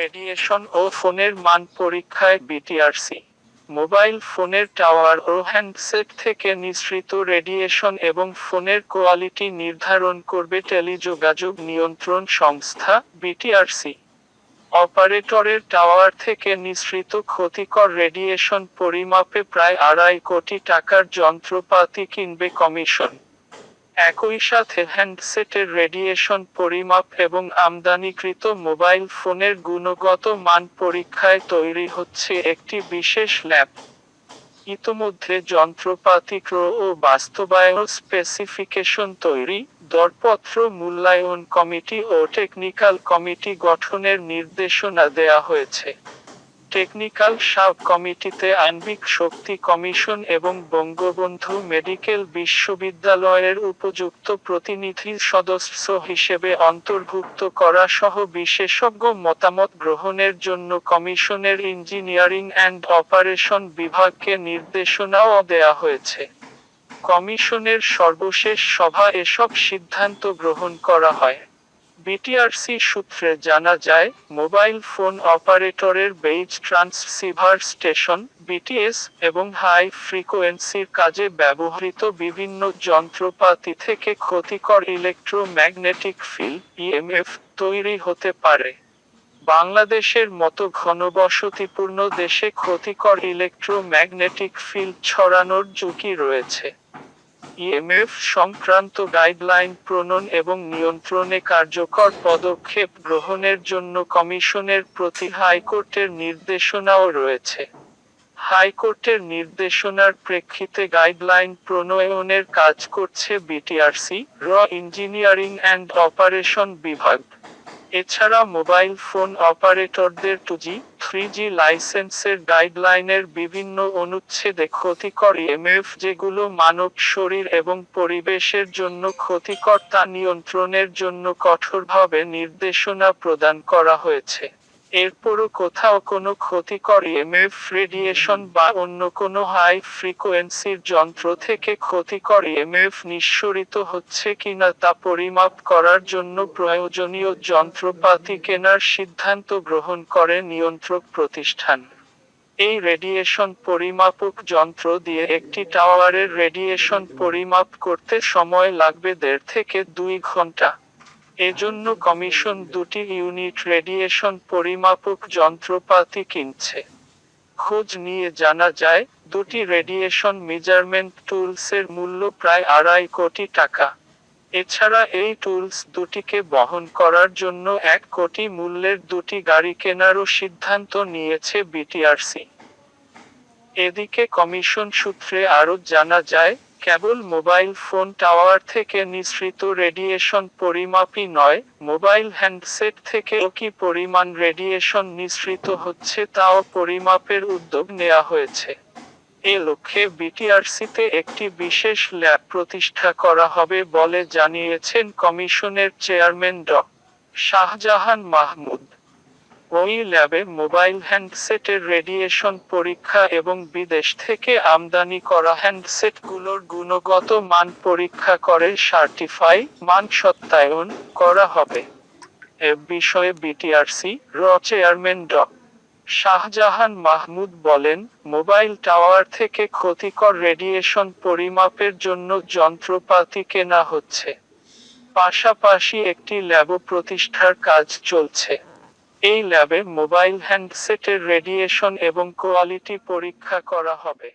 Radiation ও ফোনের মান পরীক্ষায় বিটিআরসি। মোবাইল ফোনের টাওয়ার ও হ্যান্ডসেট থেকে নিঃসৃত রেডিয়েশন এবং ফোনের কোয়ালিটি নির্ধারণ করবে টেলিযোগাযোগ নিয়ন্ত্রণ সংস্থা বিটিআরসি। অপারেটরের টাওয়ার থেকে নিঃসৃত ক্ষতিকর রেডিয়েশন পরিমাপে প্রায় আড়াই কোটি টাকার যন্ত্রপাতি কিনবে কমিশন। একই সাথে হ্যান্ডসেটের রেডিয়েশন পরিমাপ এবং আমদানিকৃত মোবাইল ফোনের গুণগত মান পরীক্ষায় তৈরি হচ্ছে একটি বিশেষ ল্যাব। ইতোমধ্যে যন্ত্রপাতি ক্রয় ও বাস্তবায়ন স্পেসিফিকেশন তৈরি, দরপত্র মূল্যায়ন কমিটি ও টেকনিক্যাল কমিটি গঠনের নির্দেশনা দেয়া হয়েছে। টেকনিক্যাল সাব কমিটিতে আণবিক শক্তি কমিশন এবং বঙ্গবন্ধু মেডিকেল বিশ্ববিদ্যালয়ের উপযুক্ত প্রতিনিধি সদস্য হিসেবে অন্তর্ভুক্ত করা সহ বিশেষজ্ঞ মতামত গ্রহণের জন্য কমিশনের ইঞ্জিনিয়ারিং অ্যান্ড অপারেশন বিভাগকে নির্দেশনাও দেয়া হয়েছে। কমিশনের সর্বশেষ সভা এসব সিদ্ধান্ত গ্রহণ করা হয়। বিটিআরসি সূত্রে জানা যায়, মোবাইল ফোন অপারেটরের বেইজ ট্রান্সসিভার স্টেশন, বিটিএস এবং হাই ফ্রিকোয়েন্সির কাজে ব্যবহৃত বিভিন্ন যন্ত্রপাতি থেকে ক্ষতিকর ইলেকট্রোম্যাগনেটিক ফিল্ড, ইএমএফ, তৈরি হতে পারে। বাংলাদেশের মতো ঘনবসতিপূর্ণ দেশে ক্ষতিকর ইলেকট্রোম্যাগনেটিক ফিল্ড ছড়ানোর ঝুঁকি রয়েছে। ইএমএফ সংক্রান্ত গাইডলাইন প্রণয়ন এবং নিয়ন্ত্রণে কার্যকর পদক্ষেপ গ্রহণের জন্য কমিশনের প্রতি হাইকোর্টের নির্দেশনাও রয়েছে। হাইকোর্টের নির্দেশনার প্রেক্ষিতে গাইডলাইন প্রণয়নের কাজ করছে বিটিআরসি র ইঞ্জিনিয়ারিং অ্যান্ড অপারেশন বিভাগ। এছাড়া মোবাইল ফোন অপারেটরদের টু জি থ্রি জি লাইসেন্সের গাইডলাইনের বিভিন্ন অনুচ্ছেদে ক্ষতিকর এমএফ যেগুলো মানব শরীর এবং পরিবেশের জন্য ক্ষতিকর তা নিয়ন্ত্রণের জন্য কঠোরভাবে নির্দেশনা প্রদান করা হয়েছে। এরপরও কোথাও কোনো ক্ষতিকর এমএফ রেডিয়েশন বা অন্য কোনো হাই ফ্রিকোয়েন্সির যন্ত্র থেকে ক্ষতিকর এমএফ নিঃসরিত হচ্ছে কিনা তা পরিমাপ করার জন্য প্রয়োজনীয় যন্ত্রপাতি কেনার সিদ্ধান্ত গ্রহণ করে নিয়ন্ত্রক প্রতিষ্ঠান। এই রেডিয়েশন পরিমাপক যন্ত্র দিয়ে একটি টাওয়ারের রেডিয়েশন পরিমাপ করতে সময় লাগবে দেড় থেকে দুই ঘণ্টা। এজন্য কমিশন দুটি ইউনিট রেডিয়েশন পরিমাপক যন্ত্রপাতি কিনছে। খোঁজ নিয়ে জানা যায়, দুটি রেডিয়েশন মেজারমেন্ট টুলসের মূল্য প্রায় আড়াই কোটি টাকা। এছাড়া এই টুলস দুটিকে বহন করার জন্য এক কোটি মূল্যের দুটি গাড়ি কেনারও সিদ্ধান্ত নিয়েছে বিটিআরসি। এদিকে কমিশন সূত্রে আরও জানা যায় কেবল মোবাইল ফোন টাওয়ার থেকে নিঃসৃত রেডিয়েশন পরিমাপই নয়, মোবাইল হ্যান্ডসেট থেকেও কি পরিমাণ রেডিয়েশন নিঃসৃত হচ্ছে তাও পরিমাপের উদ্যোগ নেওয়া হয়েছে। এ লক্ষ্যে বিটিআরসিতে একটি বিশেষ ল্যাব প্রতিষ্ঠা করা হবে বলে জানিয়েছেন কমিশনের চেয়ারম্যান ড. শাহজাহান মাহমুদ। ওই ল্যাবে মোবাইল হ্যান্ডসেটের রেডিয়েশন পরীক্ষা এবং বিদেশ থেকে আমদানি করা হ্যান্ডসেটগুলোর গুণগত মান পরীক্ষা করে সার্টিফাই মান সত্যায়ন করা হবে। এ বিষয়ে বিটিআরসি র চেয়ারম্যান ড। শাহজাহান মাহমুদ বলেন, মোবাইল টাওয়ার থেকে ক্ষতিকর রেডিয়েশন পরিমাপের জন্য যন্ত্রপাতি কেনা হচ্ছে। পাশাপাশি একটি ল্যাব প্রতিষ্ঠার কাজ চলছে। এই ল্যাবে মোবাইল হ্যান্ডসেটের রেডিয়েশন এবং কোয়ালিটি পরীক্ষা করা হবে।